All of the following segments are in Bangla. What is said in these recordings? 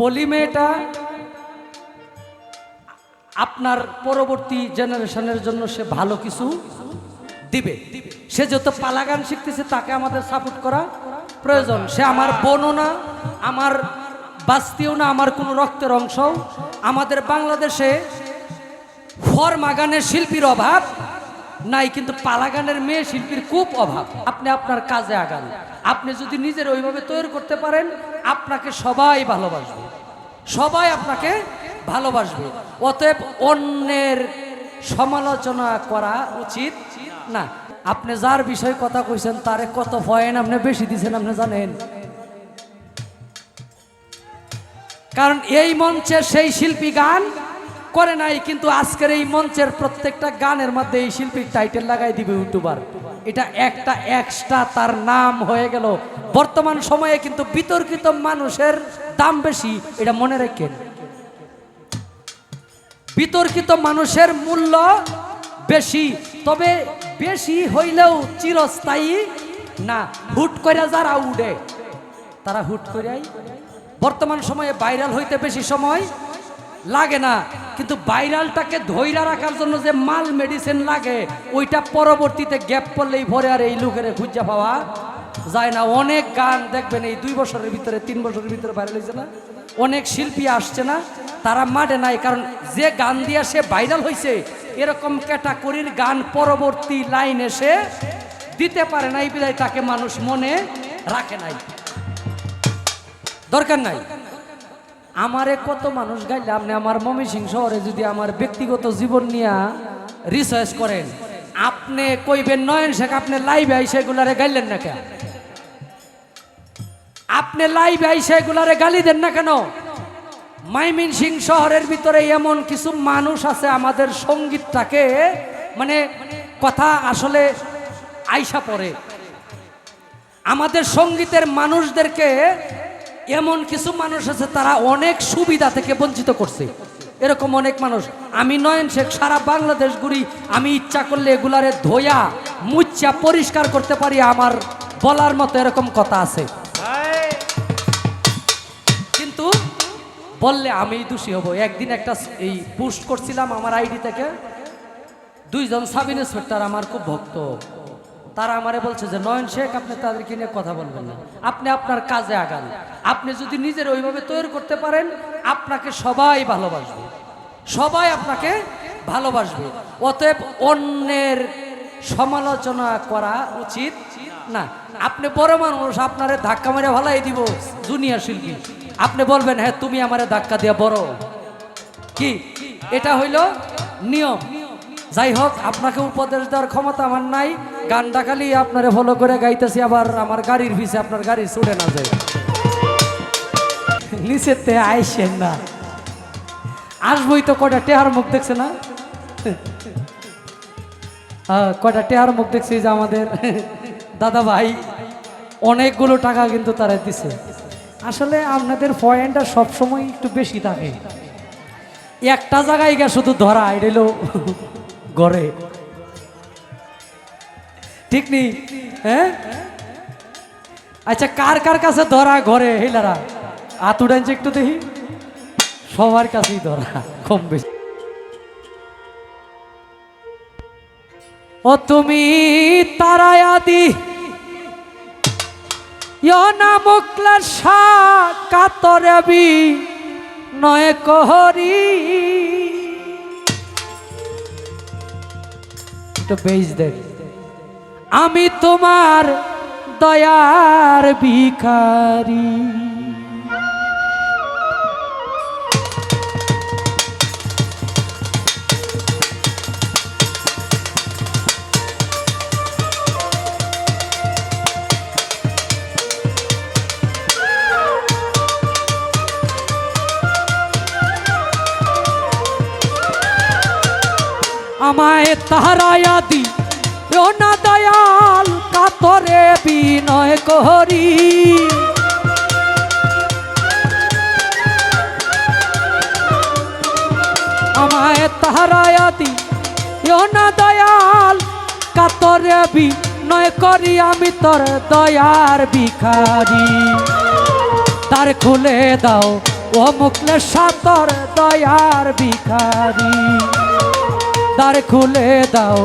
পলি মেয়েটা, আপনার পরবর্তী জেনারেশনের জন্য সে ভালো কিছু দিবে। সে যত পালা গান শিখতেছে, তাকে আমাদের সাপোর্ট করা প্রয়োজন। সে আমার বোনও না, আমার বাস্তিও না, আমার কোনো রক্তের অংশ আমাদের বাংলাদেশে ফরমা গানের শিল্পীর অভাব নাই, কিন্তু পালা গানের মেয়ে শিল্পীর খুব অভাব। আপনি আপনার কাজে আগান। আপনি যদি নিজের ওইভাবে তৈরি করতে পারেন, আপনাকে সবাই ভালোবাসবে। সবাই আপনাকে ভালোবাসবে। অতএব অন্যের সমালোচনা করা উচিত না। আপনি যার বিষয়ে কথা কইছেন, তারে কত পয়েন্ট আপনি বেশি দিছেন, আপনি জানেন? কারণ এই মঞ্চে সেই শিল্পী গান করে নাই, কিন্তু আজকের এই মঞ্চের প্রত্যেকটা গানের মধ্যে এই শিল্পীর টাইটেল লাগাই দিবে ইউটিউবার। এটা একটা এক্সট্রা তার নাম হয়ে গেল। বর্তমান সময়ে কিন্তু বিতর্কিত মানুষের দাম বেশি, এটা মনে রাখেন। বিতর্কিত মানুষের মূল্য বেশি, তবে বেশি হইলেও চিরস্থায়ী না। হুট করে যারা উড়ে তারা হুট করেই বর্তমান সময়ে ভাইরাল হইতে বেশি সময় লাগে না। কিন্তু ভাইরালটাকে ধৈরা রাখার জন্য যে মাল মেডিসিন লাগে, ওইটা পরবর্তীতে গ্যাপ পড়লেই ভরে আর এই লোকের খুঁজা পাওয়া যায় না। অনেক গান দেখবেন, এই দুই বছরের ভিতরে, তিন বছরের ভিতরে ভাইরাল হয়েছে না? অনেক শিল্পী আসছে না, তারা মাঠে নাই, কারণ যে গান দিয়া সে ভাইরাল হয়েছে এরকম ক্যাটাগরির গান পরবর্তী লাইন এসে দিতে পারে নাই বিদায় তাকে মানুষ মনে রাখে নাই। দরকার নাই। আমারে কত মানুষ গাইলে আপনি আমার মমি সিং শহরে যদি আমার ব্যক্তিগত জীবন নিয়ে রিসার্চ করেন, আপনি কইবেন নয়ন শেখ, আপনি লাইভে আইসে এগুলারে গাইলেন না কেন? আপনি লাইভে আইসে এগুলারে গালি দেন না কেন? মাইমিন সিং শহরের ভিতরে এমন কিছু মানুষ আছে আমাদের সঙ্গীতটাকে মানে কথা আসলে আইসা পড়ে। আমাদের সঙ্গীতের মানুষদেরকে এমন কিছু মানুষ আছে, তারা অনেক সুবিধা থেকে বঞ্চিত করছে। এরকম অনেক মানুষ। আমি নয়ন শেখ, সারা বাংলাদেশ ঘুরি। আমি ইচ্ছা করলে এগুলারে ধোয়া মুচ্চা পরিষ্কার করতে পারি। আমার বলার মতো এরকম কথা আছে। কিন্তু বললে আমি দোষী হব। একদিন একটা এই পোস্ট করছিলাম আমার আইডি থেকে। দুইজন সাব ইন্সপেক্টর আমার খুব ভক্ত। তারা আমারে বলছে যে, নয়ন শেখ, আপনি তাদেরকে নিয়ে কথা বলবেন না। আপনি আপনার কাজে আগান। আপনি যদি নিজের ওইভাবে তৈরি করতে পারেন, আপনাকে সবাই ভালোবাসবে। সবাই আপনাকে ভালোবাসবে। অতএব অন্যের সমালোচনা করা উচিত না। আপনি বড় মানুষ, আপনারে ধাক্কা মেরে ভালাই দিব জুনিয়র শিল্পী। আপনি বলবেন হ্যাঁ তুমি আমারে ধাক্কা দিয়া বড়। কি? এটা হইল নিয়ম। যাই হোক, আপনাকে উপদেশ দেওয়ার ক্ষমতা আমার নাই। গানটা খালি আপনারে ফলো করে গাইতেছি, আবার আমার গাড়ির পিছে আপনার গাড়ি ছুটে না যায়। নিচেতে আইসেন না। আসবই তো কটা টেহার মুখ দেখছে না? হ্যাঁ কটা টেহার মুখ দেখছি যে আমাদের দাদা ভাই। অনেকগুলো টাকা কিন্তু তারা দিছে। আসলে আপনাদের পয়েন্টটা সবসময় একটু বেশি থাকে। একটা জায়গায় গিয়ে শুধু ধরা, এটা হলো গড়ে। ঠিক নেই হ্যাঁ? আচ্ছা কার কার কাছে ধরা ঘরে হেলারা? আতু ডানছে একটু দেখি। সবার কাছেই ধরা, কম বেশি। ও তুমি তারায় আদি। ইয়না মুকলা সা কাতরবি নয় কহরি। একটু বেজ দেখ। আমি তোমার দয়ার ভিখারি। আমায় তাহারায়া দি ও না দয়াল, কাতরে বিনয় করি। আমায় তাহারায়া দি ও না দয়াল, কাতরে বিনয় করি, আমি তোর দয়ার ভিখারি। তার খুলে দাও, ও মুখলে সাতর দয়ার ভিখারি। দ্বার খুলে দাও।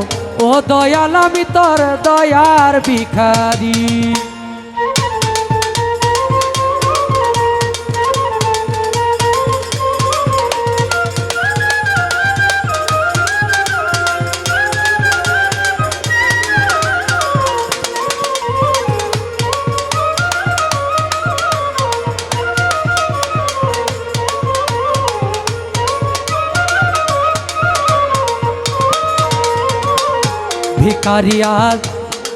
ও দয়াল আমি তোর দয়ার ভিখারি। ভিকারিয়াজ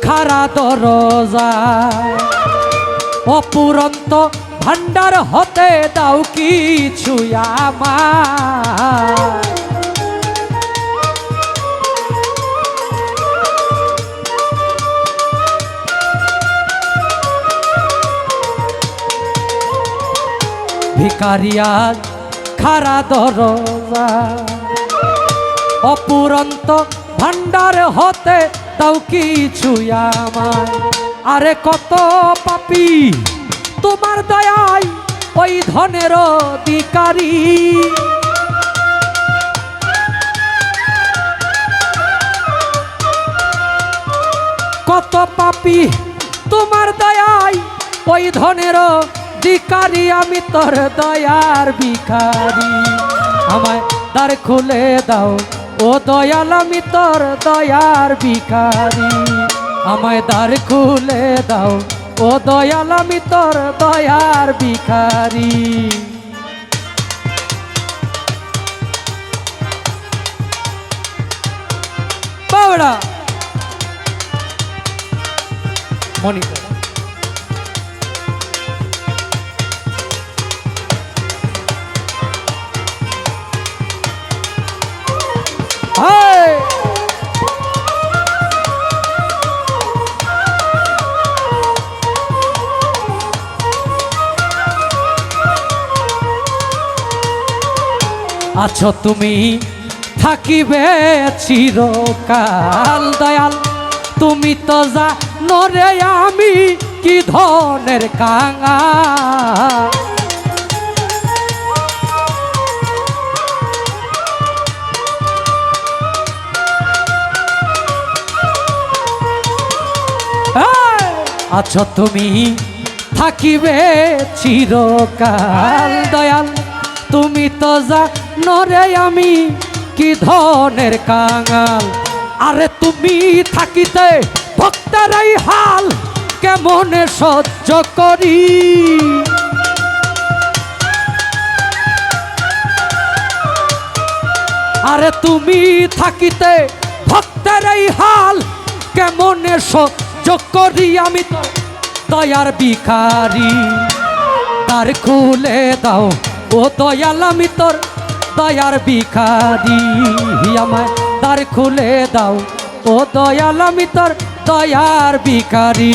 খারা দরজা। অপুরন্ত ভান্ডার হতে দাও কিছু আমার। ভিকারিয়াজ খারা দরজা। অপুরন্ত ভান্ডার হতে তাও কিছু আমায়। আরে কত পাপি, তোমার দয়ায় ওই ধনের অধিকারী। কত পাপি, তোমার দয়ায় ওই ধনের দিকারি আমি তোর দয়ার ভিখারি। আমায় দ্বার খুলে দাও ও দয়াল, আমি তোর দয়ার ভিখারি। আমায় দ্বার খুলে দাও। ও দয়াল, আমি তোর দয়ার ভিখারি। বাবড়া। মনিকা আছো তুমি, থাকিবে চিরকাল দয়াল তুমি তো যা নরে আমি কি ধনের কাঙা! আছো তুমি, থাকিবে চিরকাল দয়াল তুমি তো যা নরে আমি কি ধনের কাঙাল? আরে তুমি থাকিতে ভক্তের এই হাল কেমনে সহ্য করি? আরে তুমি থাকিতে ভক্তের এই হাল কেমনে সহ্য করি? আমি তো দয়ার ভিখারি। তার খুলে দাও ও দয়াল, আমি তোর দয়ার ভিখারি আমায় তার খুলে দাও। ও দয়াল আমি তোর দয়ার ভিখারি।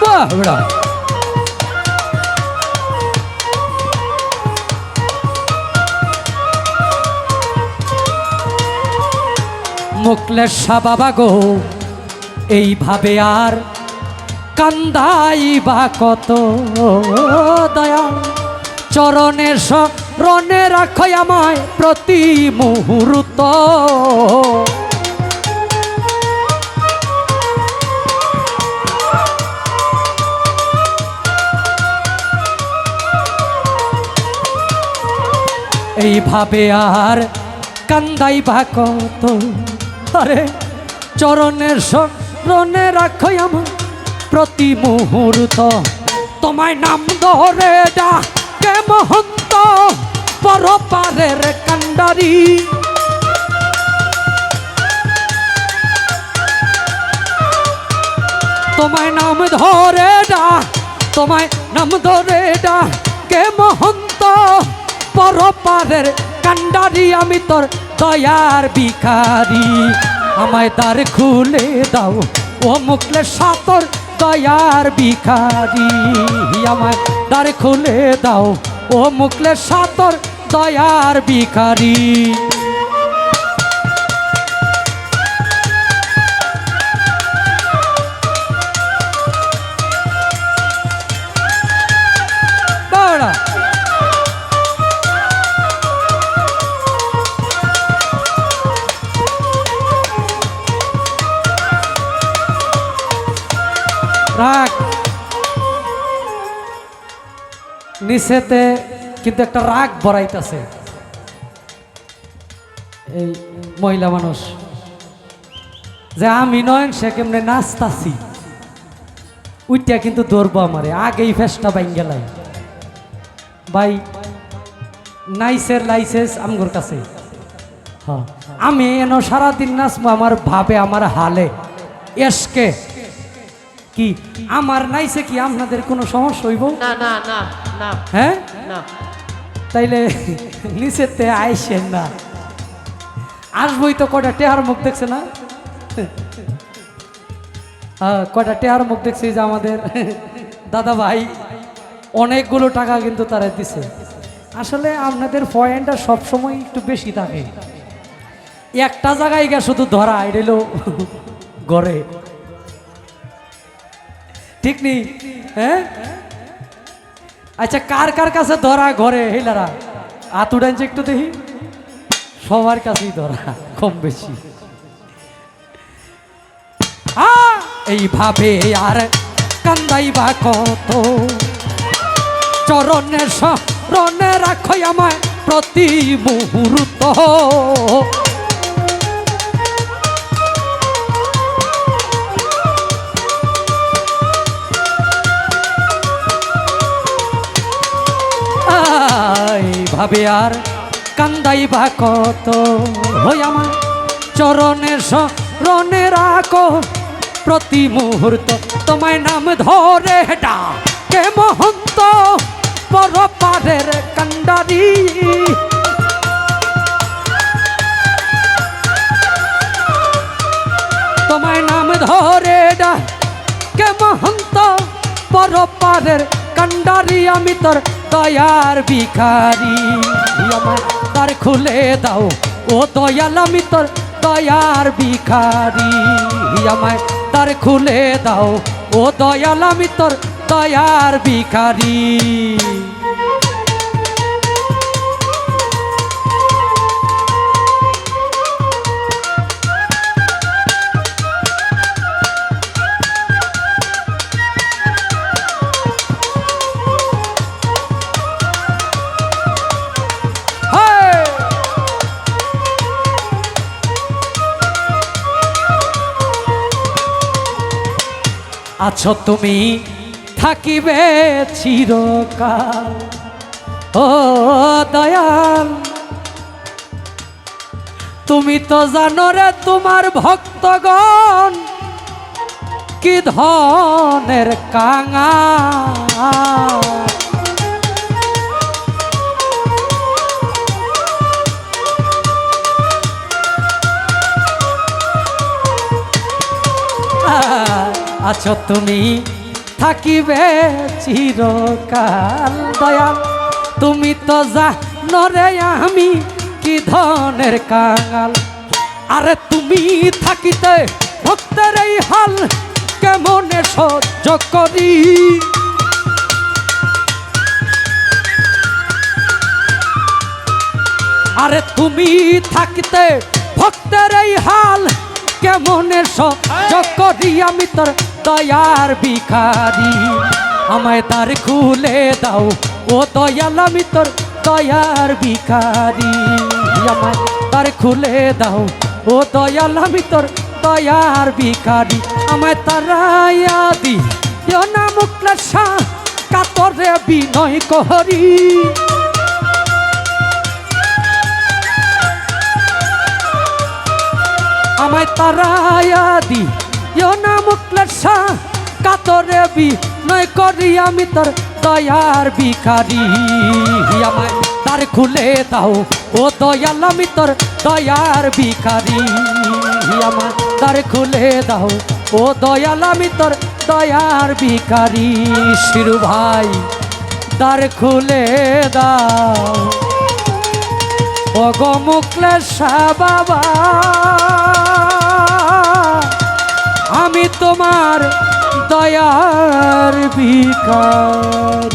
বাহ। মুকলেশ বাবা গো, এইভাবে আর কান্দাই বা কত দয়াল চরণের স্মরণে রাখো আমায় প্রতি মুহূর্ত। এইভাবে আর কান্দাই বা কত আরে চরণের স্মরণে রাখো আমার প্রতি মুহূর্ত। তোমায় নাম ধরে ডাকে মহন্ত পরপারের কান্ডারি। তোমায় নাম ধরে ডা, তোমায় নাম ধরে ডা কে মহন্ত পরপারের কান্ডারি। আমি তোর দয়ার বিকারি আমায় দ্বার খুলে দাও। ও মুখলে সাতর দয়ার বিকারি আমায় দ্বার খুলে দাও। ও মুখলে সাতর দয়ার ভিখারি। নিচেতে কিন্তু একটা রাগ বড়াইতেছে। এই মহিলা মানুষ, যে আমি নয়ন, সে কেমনে নাচতাছি? উইটা কিন্তু ধরবো আমারে, আগেই ফেসটা বাইন গেলাই ভাই, নাইসের লাইসেন্স আমগোর কাছে। হ্যাঁ আমি এন সারাদিন নাচবো, আমার ভাবে, আমার হালে। এসকে কি? আমার নাইছে কি? আপনাদের কোনো সমস্যা হইব? না না না না। হ্যাঁ? না। তাইলে নিচেতে আইসেন না। আসবই তো কটা টেহার মুখ দেখছে না? হ্যাঁ কটা টেহার মুখ দেখছি যে আমাদের দাদা ভাই। অনেকগুলো টাকা কিন্তু তারা দিছে। আসলে আপনাদের পয়েন্টটা সবসময় একটু বেশি থাকে। একটা জায়গায় গিয়ে শুধু ধরা এড়েল গড়ে ঠিক নেই হ্যাঁ? আচ্ছা কার কার কাছে ধরা ঘরে হেলারা আতুডাঞ্চে একটু দেখি। সবার কাছেই ধরা, কম বেশি। এইভাবে আর কান্দাই বা কত? চরণের স্মরণে রাখো আমায় প্রতি মুহূর্ত। এইভাবে আর কান্দাই বা কত? হই আমার চরণের স্মরণে রাখো। প্রতি মুহূর্ত তোমায় নাম ধরে ডাকে মহন্ত পর পারের কান্ডারি? তোমায় নাম ধরে ডা কে মহন্ত পর পারের কান্ডারি? আমি তোর দয়ার ভিখারি। আমার, তার খুলে দাও। ও দয়াল, আমি তোর দয়ার ভিখারি। আমায় তার খুলে দাও। ও দয়াল, আমি তোর দয়ার ভিখারি। আছো তুমি, থাকিবে চিরকাল। ও দয়াল, তুমি তো জানো রে তোমার ভক্তগণ, কি ধনের কাঙা আছো তুমি, থাকিবে চিরকাল দয়াল। তুমি তো যা রে আমি, কি ধনের কাঙাল। আরে তুমি থাকিতে ভক্তের এই হাল, কেমনে সহ্য করি? আরে তুমি থাকিতে ভক্তের এই হাল, কেমনে সহ্য করি আমি তোর দয়ার ভিখারি, আমায় তার খুলে দাও। ও দয়াল, আমি তোর দয়ার ভিখারি। আমায় তার খুলে দাও। ও দয়াল, আমি তোর দয়ার ভিখারি। আমায় তারাইয়া দি না কাতরে বিনয় করি আমায় তারায়া দি ইয়ো না মুকলের শাহ, কাতরে বি, নয় করি আমি তোর দয়ার ভিখারি। আমায় তার খুলে দাও, ও দয়াল আমি তোর দয়ার ভিখারি। আমায় তার খুলে দাও, ও দয়াল আমি তোর দয়ার ভিখারি। শিরু ভাই দ্বার খুলে দাও। ওগো মুকলেশা বাবা আমি তোমার দয়ার ভিখারি।